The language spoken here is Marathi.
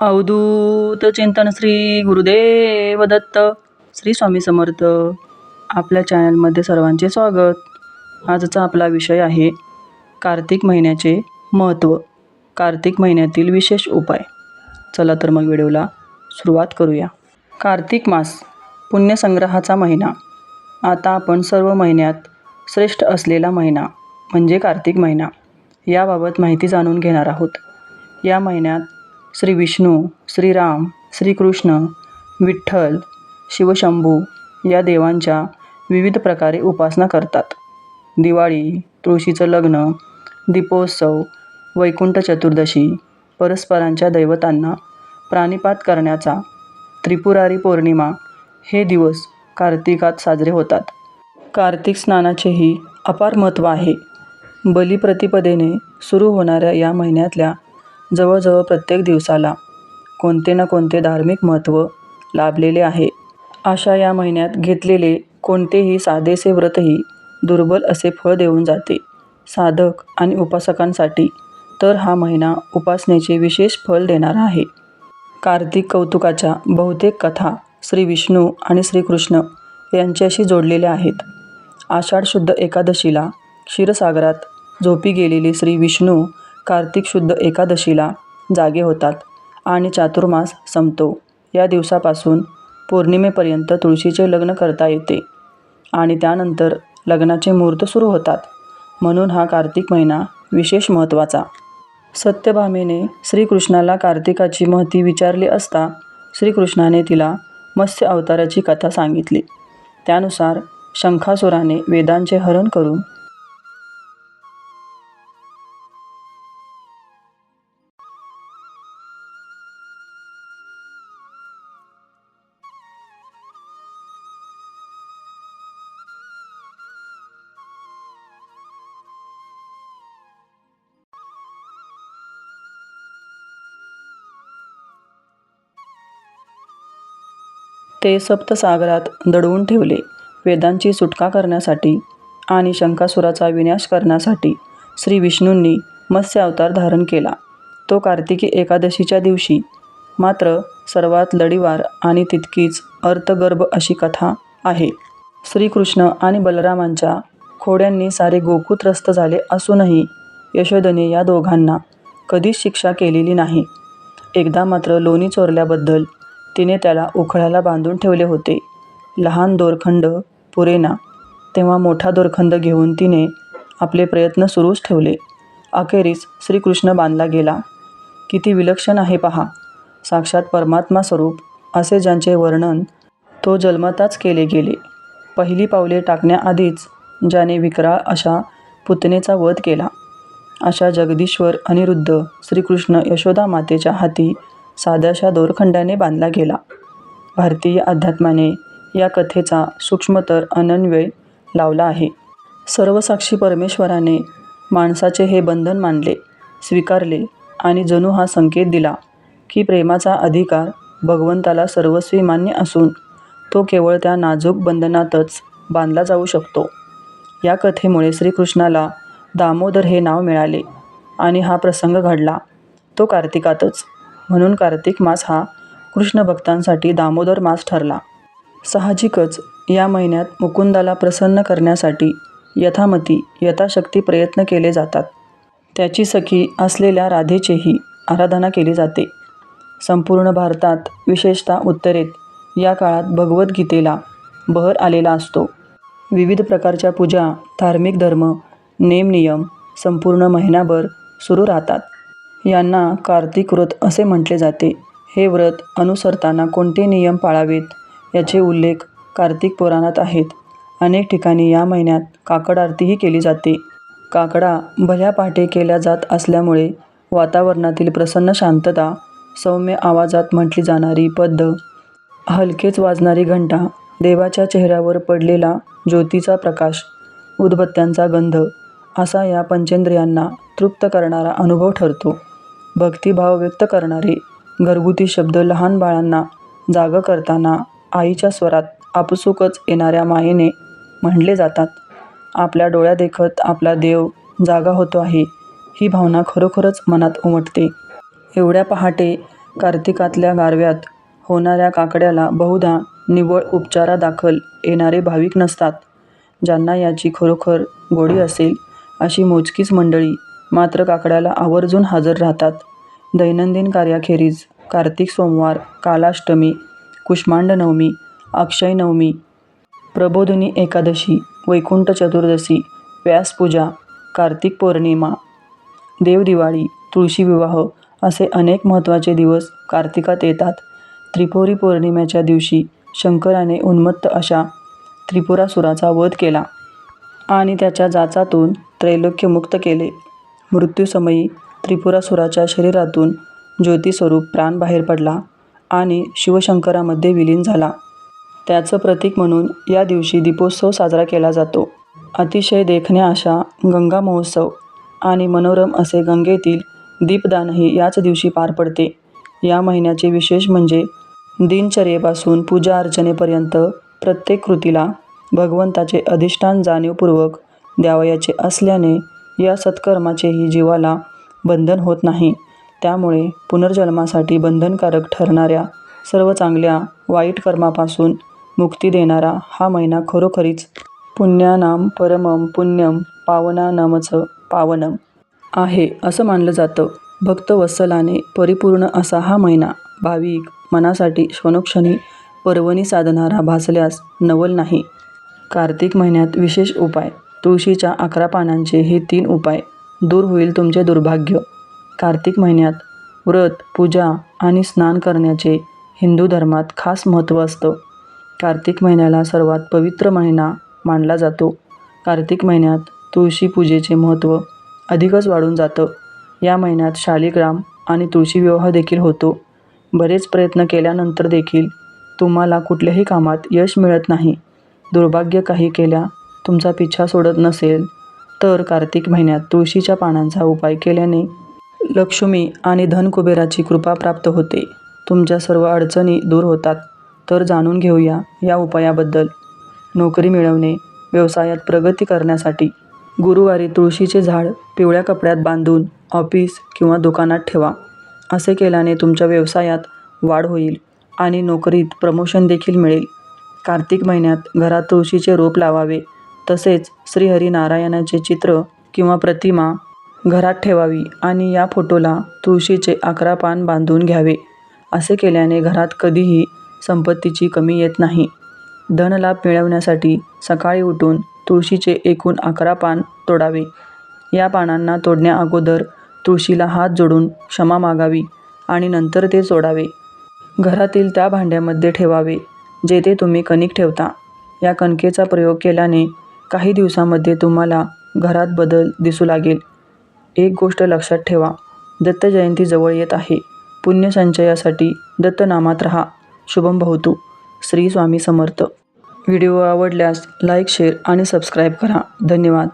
अवधूत चिंतन श्री गुरुदेव दत्त श्री स्वामी समर्थ. आपल्या चॅनलमध्ये सर्वांचे स्वागत. आजचा आपला विषय आहे कार्तिक महिन्याचे महत्त्व. कार्तिक महिन्यातील विशेष उपाय. चला तर मग व्हिडिओला सुरुवात करूया. कार्तिक मास पुण्यसंग्रहाचा महिना. आता आपण सर्व महिन्यात श्रेष्ठ असलेला महिना म्हणजे कार्तिक महिना. याबाबत माहिती जाणून घेणार आहोत. या महिन्यात श्री विष्णू श्रीराम श्रीकृष्ण विठ्ठल शिवशंभू या देवांच्या विविध प्रकारे उपासना करतात. दिवाळी तुळशीचं लग्न दीपोत्सव वैकुंठ चतुर्दशी परस्परांच्या दैवतांना प्राणिपात करण्याचा त्रिपुरारी पौर्णिमा हे दिवस कार्तिकात साजरे होतात. कार्तिक स्नानाचेही अपार महत्त्व आहे. बलिप्रतिपदेने सुरू होणाऱ्या या महिन्यातल्या जवळजवळ प्रत्येक दिवसाला कोणते ना कोणते धार्मिक महत्त्व लाभलेले आहे. अशा या महिन्यात घेतलेले कोणतेही साधेसे व्रतही दुर्बल असे फळ देऊन जाते. साधक आणि उपासकांसाठी तर हा महिना उपासनेचे विशेष फल देणारा आहे. कार्तिक कौतुकाच्या बहुतेक कथा श्री विष्णू आणि श्रीकृष्ण यांच्याशी जोडलेल्या आहेत. आषाढ शुद्ध एकादशीला क्षीरसागरात झोपी गेलेले श्री विष्णू कार्तिक शुद्ध एकादशीला जागे होतात आणि चातुर्मास संपतो. या दिवसापासून पौर्णिमेपर्यंत तुळशीचे लग्न करता येते आणि त्यानंतर लग्नाचे मुहूर्त सुरू होतात. म्हणून हा कार्तिक महिना विशेष महत्त्वाचा. सत्यभामेने श्रीकृष्णाला कार्तिकाची महती विचारली असता श्रीकृष्णाने तिला मत्स्य अवताराची कथा सांगितली. त्यानुसार शंखासुराने वेदांचे हरण करून ते सप्तसागरात दडवून ठेवले. वेदांची सुटका करण्यासाठी आणि शंकासुराचा विनाश करण्यासाठी श्री विष्णूंनी मत्स्य अवतार धारण केला. तो कार्तिकी एकादशीच्या दिवशी मात्र सर्वात लढीवार आणि तितकीच अर्थगर्भ अशी कथा आहे. श्रीकृष्ण आणि बलरामांच्या खोड्यांनी सारे गोकुत्रस्त झाले असूनही यशोदने या दोघांना कधीच शिक्षा केलेली नाही. एकदा मात्र लोणी चोरल्याबद्दल तिने त्याला उखळाला बांधून ठेवले होते. लहान दोरखंड पुरेना तेव्हा मोठा दोरखंड घेऊन तिने आपले प्रयत्न सुरूच ठेवले. अखेरीस श्रीकृष्ण बांधला गेला. किती विलक्षण आहे पहा. साक्षात परमात्मा स्वरूप असे ज्यांचे वर्णन तो जन्मताच केले गेले. पहिली पावले टाकण्याआधीच ज्याने विकराळ अशा पुतनेचा वध केला. अशा जगदीश्वर अनिरुद्ध श्रीकृष्ण यशोदा मातेच्या हाती साध्याशा दोरखंडाने बांधला गेला. भारतीय अध्यात्माने या कथेचा सूक्ष्मतर अनन्वय लावला आहे. सर्वसाक्षी परमेश्वराने माणसाचे हे बंधन मानले स्वीकारले आणि जणू हा संकेत दिला की प्रेमाचा अधिकार भगवंताला सर्वस्वी मान्य असून तो केवळ त्या नाजूक बंधनातच बांधला जाऊ शकतो. या कथेमुळे श्रीकृष्णाला दामोदर हे नाव मिळाले आणि हा प्रसंग घडला. तो कार्तिकातच म्हणून कार्तिक मास हा कृष्ण भक्तांसाठी दामोदर मास ठरला. साहजिकच या महिन्यात मुकुंदाला प्रसन्न करण्यासाठी यथामती यथाशक्ती प्रयत्न केले जातात. त्याची सखी असलेल्या राधेचीही आराधना केली जाते. संपूर्ण भारतात विशेषतः उत्तरेत या काळात भगवद्गीतेला बहर आलेला असतो. विविध प्रकारच्या पूजा धार्मिक धर्म नेमनियम संपूर्ण महिनाभर सुरू राहतात. यांना कार्तिक व्रत असे म्हटले जाते. हे व्रत अनुसरताना कोणते नियम पाळावेत याचे उल्लेख कार्तिक पुराणात आहेत. अनेक ठिकाणी या महिन्यात काकड आरतीही केली जाते. काकडा भल्या पहाटे केल्या जात असल्यामुळे वातावरणातील प्रसन्न शांतता सौम्य आवाजात म्हटली जाणारी पद्ध हलकेच वाजणारी घंटा देवाच्या चेहऱ्यावर पडलेला ज्योतीचा प्रकाश उदबत्त्यांचा गंध असा या पंचेंद्रियांना तृप्त करणारा अनुभव ठरतो. भक्तिभाव व्यक्त करणारे घरगुती शब्द लहान बाळांना जागं करताना आईच्या स्वरात आपसुकच येणाऱ्या मायेने म्हणले जातात आपल्या डोळ्यादेखत आपला देव जागा होतो आहे ही भावना खरोखरच मनात उमटते एवढ्या पहाटे कार्तिकातल्या गारव्यात होणाऱ्या काकड्याला बहुधा निव्वळ उपचारादाखल येणारे भाविक नसतात. ज्यांना याची खरोखर गोडी असेल अशी मोजकीच मंडळी मात्र काकड्याला आवर्जून हजर राहतात. दैनंदिन कार्याखेरीज कार्तिक सोमवार, कालाष्टमी, कुष्मांड नवमी, अक्षय नवमी, प्रबोधिनी एकादशी, वैकुंठ चतुर्दशी, व्यासपूजा, कार्तिक पौर्णिमा, देवदिवाळी, तुळशी विवाह असे अनेक महत्त्वाचे दिवस कार्तिकात येतात. त्रिपुरी पौर्णिमेच्या दिवशी शंकराने उन्मत्त अशा त्रिपुरासुराचा वध केला आणि त्याच्या जाचातून त्रैलोक्य मुक्त केले. मृत्यूसमयी त्रिपुरासुराच्या शरीरातून ज्योतिस्वरूप प्राण बाहेर पडला आणि शिवशंकरामध्ये विलीन झाला. त्याचं प्रतीक म्हणून या दिवशी दीपोत्सव साजरा केला जातो. अतिशय देखण्या अशा गंगा महोत्सव आणि मनोरम असे गंगेतील दीपदानही याच दिवशी पार पडते. या महिन्याचे विशेष म्हणजे दिनचर्येपासून पूजा-अर्चनेपर्यंत प्रत्येक कृतीला भगवंताचे अधिष्ठान जाणीवपूर्वक द्यावयाचे असल्याने या सत्कर्माचेही जीवाला बंधन होत नाही. त्यामुळे पुनर्जन्मासाठी बंधनकारक ठरणाऱ्या सर्व चांगल्या वाईट कर्मापासून मुक्ती देणारा हा महिना खरोखरीच पुण्यानाम परमं पुण्यम पावनानांच पावनम आहे असं मानलं जातं. भक्त वत्सलाने परिपूर्ण असा हा महिना भाविक मनासाठी क्षणोक्षणी पर्वणी साधणारा भासल्यास नवल नाही. कार्तिक महिन्यात विशेष उपाय तुळशीच्या अकरा पानांचे हे तीन उपाय दूर होईल तुमचे दुर्भाग्य कार्तिक महिन्यात व्रत, पूजा आणि स्नान करण्याचे हिंदू धर्मात खास महत्त्व असतं. कार्तिक महिन्याला सर्वात पवित्र महिना मानला जातो. कार्तिक महिन्यात तुळशी पूजेचे महत्त्व अधिकच वाढून जातं. या महिन्यात शालिग्राम आणि तुळशी विवाह देखील होतो. बरेच प्रयत्न केल्यानंतर देखील तुम्हाला कुठल्याही कामात यश मिळत नाही. दुर्भाग्य काही केल्या तुमचा पिछा सोडत नसेल तर कार्तिक महिन्यात तुळशीच्या पानांचा उपाय केल्याने लक्ष्मी आणि धनकुबेराची कृपा प्राप्त होते. तुमच्या सर्व अडचणी दूर होतात. तर जाणून घेऊया या उपायाबद्दल. नोकरी मिळवणे, व्यवसायात प्रगती करण्यासाठी गुरुवारी तुळशीचे झाड पिवळ्या कपड्यात बांधून ऑफिस किंवा दुकानात ठेवा. असे केल्याने तुमच्या व्यवसायात वाढ होईल आणि नोकरीत प्रमोशन देखील मिळेल. कार्तिक महिन्यात घरात तुळशीचे रोप लावावे. तसेच श्रीहरिनारायणाचे चित्र किंवा प्रतिमा घरात ठेवावी आणि या फोटोला तुळशीचे अकरा पान बांधून घ्यावे. असे केल्याने घरात कधीही संपत्तीची कमी येत नाही. धनलाभ मिळवण्यासाठी सकाळी उठून तुळशीचे एकूण अकरा पान तोडावे. या पानांना तोडण्याअगोदर तुळशीला हात जोडून क्षमा मागावी आणि नंतर ते सोडावे घरातील त्या भांड्यामध्ये ठेवावे जेथे तुम्ही कणिक ठेवता. या कणकेचा प्रयोग केल्याने काही दिवसामध्ये तुम्हाला घरात बदल दिसू लागेल. एक गोष्ट लक्षात ठेवा दत्त जयंती जवळ येत आहे. पुण्यसंचयासाठी दत्तनामात रहा. शुभम भवतू श्री स्वामी समर्थ. व्हिडिओ आवडल्यास लाईक, शेअर आणि सबस्क्राईब करा. धन्यवाद.